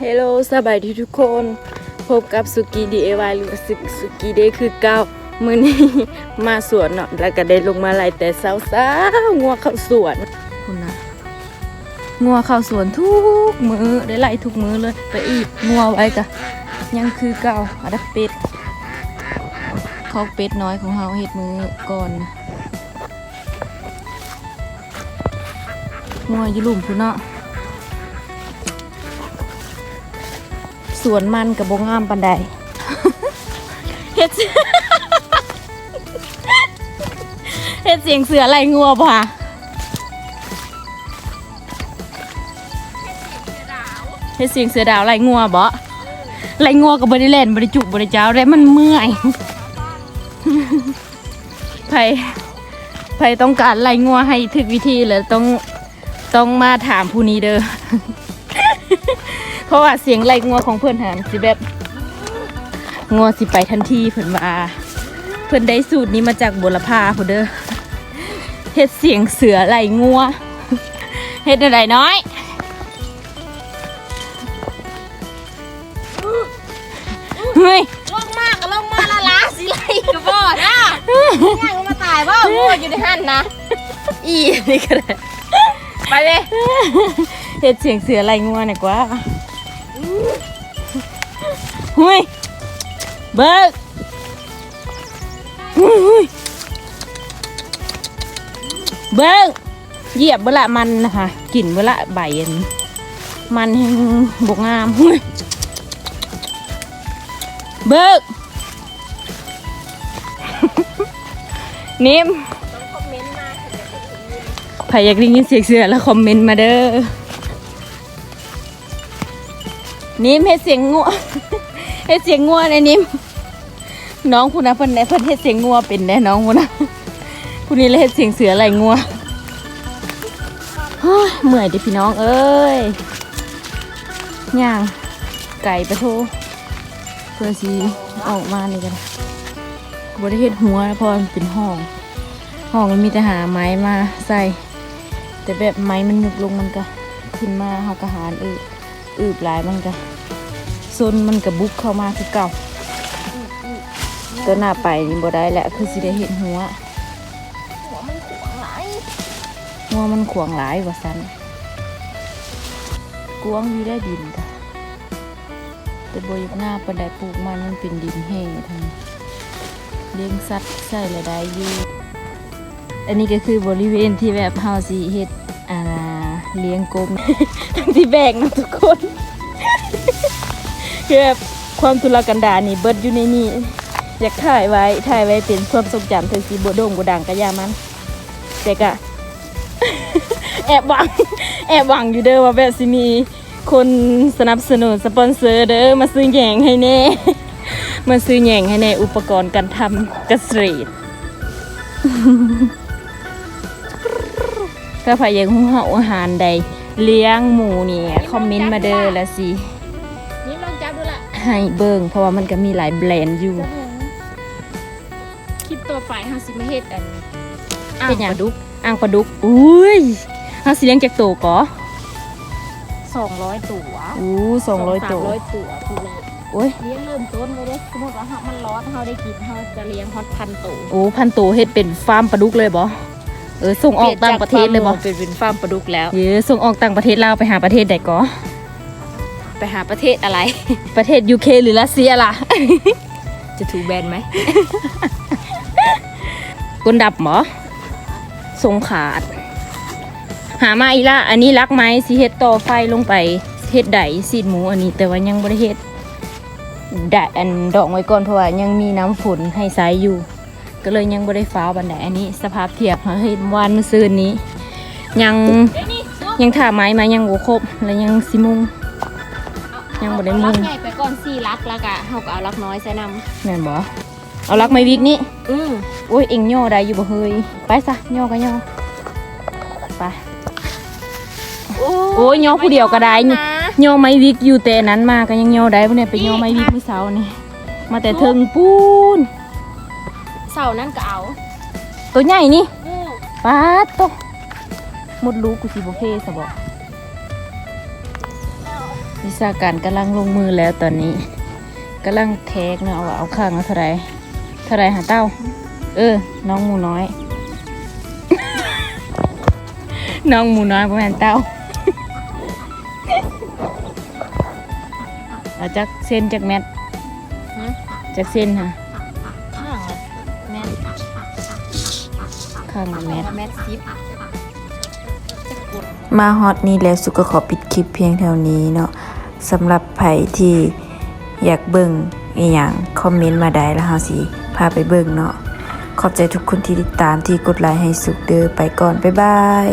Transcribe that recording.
เฮลโลสบายดีทุกคน พบกับสุกี้ดีเอวหรือสุกสุกี้เดคือเก้ามือนี้มาสวนเนาะแล้วก็ได้ลงมาไล่แต่เช้าๆงัวเข้าสวนคุณนะงัวเข้าสวนทุกมือได้ไล่ทุกมือเลยไปอีกงัวไว้กะยังคือเก่าอัดับเป็ดเขาเป็ดน้อยของเฮาเฮ็ดมือก่อนงัวอยู่ลุ่มพุ่นเนาะ วนมันกับบงามปันใดเฮ็ดเฮ็ดเสียงเสือไหลงัวป่ะเฮ็ดเสียงเสือดาวไหลงัวบ่ไหลงัวกับบริเล่นบริจุบริเจ้าได้มันเมื่อยไผไผต้องการไหลงัวให้ถึกวิธีเลยต้องต้องมาถามผู้นี้เด้อ เพราะว่าเสียงไหลงัวของเพื่อนหามสิแบบงัวสิไปทันทีเพิ่นว่าเพิ่นได้สูตรนี้มาจากบุรพาผู้เด้อเฮ็ดเสียงเสือไหลงัวเฮ็ดอะไรน้อยเฮ้ยลงมากก็ลงมาละล้าสิไรก็บ่นะย่างก็มาตายบ่งูอยู่ในหันนะ อีนี่ก็ได้ไปเลยเฮ็ดเสียงเสือไหลงัวหน่อยกว่า เฮ้ยเบิกเฮ้ยเฮ้ยเบิกเหยียบเบละมันนะคะกลิ่นเบละใบอันมันแห้งบกงามเฮ้ยเบิกนิ่มต้องคอมเมนต์มาใครอยากได้ยินเสียงเสือแล้วคอมเมนต์มาเด้อ นิ่มเฮ็ดเสียงงัวเฮ็ดเสียงงัวนนิ่มน้องคุณนะเพิ่นเพิ่นเฮ็ดเสียงงัวเป็นแน่น้องคุณนะคุณนี่เลยเฮ็ดเสียงเสืออะไหลงัวเฮ้ยเมื่อยดิพี่น้องเอ้ยย่างไก่ปะโทเพื่อสิออกมานี่กันบริเฮ็ดหัวนะพราะมันเป็นห้อง ห้องมันมีแต่หาไม้มาใส่ แต่แบบไม้มันหยุกลงมันก็ขึ้นมาเฮากระหารอืบอืบหลายมันก็ ซนมันก็บุกเข้ามาคือเก่าตัวหน้าไปนี่บ่ได้แหละคือสิได้เห็นหัว หัวมันขวางหลายหัวมันขวางหลายว่าซั่นกวงอยู่ได้ดินจ้ะแต่บ่อยหน้าปานใดปลูกมันมันเป็นดินแห้งทางเลี้ยงสัตว์ใส่ละได้อยู่อันนี้ก็คือบริเวณที่แบบเฮาสิเฮ็ดอ่าเลี้ยงกบที่แบกนะทุกคน คือแบบความทุรกันดารนี่เบิดอยู่ในนี่อยากถ่ายไว้ถ่ายไว้เป็นความทรงจำถึงสีบัวโด่งบัวดังกะยามันแต่กะแอบหวัง แอบหวังอยู่เด้อว่าแบบสิมีคนสนับสนุนสปอนเซอร์เด้อมาซื้อแหยงให้แน่ มาซื้อแหยงให้แน่อุปกรณ์การทำเกษตรถ้าใครยากรู้เฮาอาหารใด เลี้ยงหมูเนี่ยคอมเมนต์มาเด้อละสิ ให้เบิ่งเพราะว่ามันก็มีหลายแบรนด์อยู่ คลิปต่อไปเฮาสิมาเฮ็ดอันเป็นหยังดุกอ่างปลาดุกอุ้ยเฮาสิเลี้ยงจากโตก่อ200 ตัวอู้200โต300ตัวพูดเลยโอ้ยเลี้ยงเริ่มต้นเลยเด้สมมุติว่าเฮามันร้อนเฮาได้กินเฮาจะเลี้ยงฮอตพันตัวโอ้พันโตเฮ็ดเป็นฟาร์มปลาดุกเลยบ่เออส่งออกต่างประเทศเลยบ่เป็นเป็นฟาร์มปลาดุกแล้ว เยอะส่งออกต่างประเทศลาวไปหาประเทศใดก่อ ไปหาประเทศอะไร ประเทศ UK หรือรัสเซียล่ะ จะถูกแบนไหมกุนดับหมอทรงขาด หามาอีละอันนี้รักไหมสิเฮ็ดต่อไฟลงไปเฮ็ดไดซีดหมูอันนี้ แต่ว่ายังบ่ได้เฮ็ดไดอันดอกไว้ก่อนเพราะว่ายังมีน้ำฝนให้ใช้อยู่ ก็เลยยังบ่ได้ฟ้าวบันไดอันนี้ สภาพเทียบเฮาเฮ็ดวันมื้อซื่นนี้ ยังยังถ่าไม้มายังบ่ครบแล้วยังสิมุง ยังบ่ได้มุ่งเอาลักใหญ่ไปก่อนสี่ลักแล้วก็เฮาก็เอาลักน้อยใส่นำแม่นบ่เอารักไม้วิกนี้อือโอ้ยเอ็งย่อได้อยู่บ่เฮยไปซะย่อก็ย่อไปโอ้ยย่อผู้เดียวก็ได้นะย่อไม้วิกอยู่แต่นั้นมาก็ยังย่อได้บ่เนี่ยไปย่อไม้วิกมื้อเช้านี่มาแต่เทิงปูนเสานั่นก็เอาตัวใหญ่นี่อือปาดโตหมดลูกกูสิบ่เพซะบ่ วิชาการกำลังลงมือแล้วตอนนี้กำลังแทกเนาะว่าเอาข้างเอาเท่าไรเท่าไรหาเต้า เออ น้องหมูน้อย น้องหมูน้อยประมาณเต้าเอาจากเส้นจากแมทจากเส้นค่ะข้างละแม่นข้างละแมทแม่นซิปมาฮอตนี้แล้วสุก็ขอปิดคลิปเพียงเท่านี้เนาะ สำหรับไผที่อยากเบิ่งอีหยังคอมเมนต์มาได้แล้วเฮาสิพาไปเบิ่งเนาะขอบใจทุกคนที่ติดตามที่กดไลค์ให้สุกเด้อไปก่อน บ๊ายบาย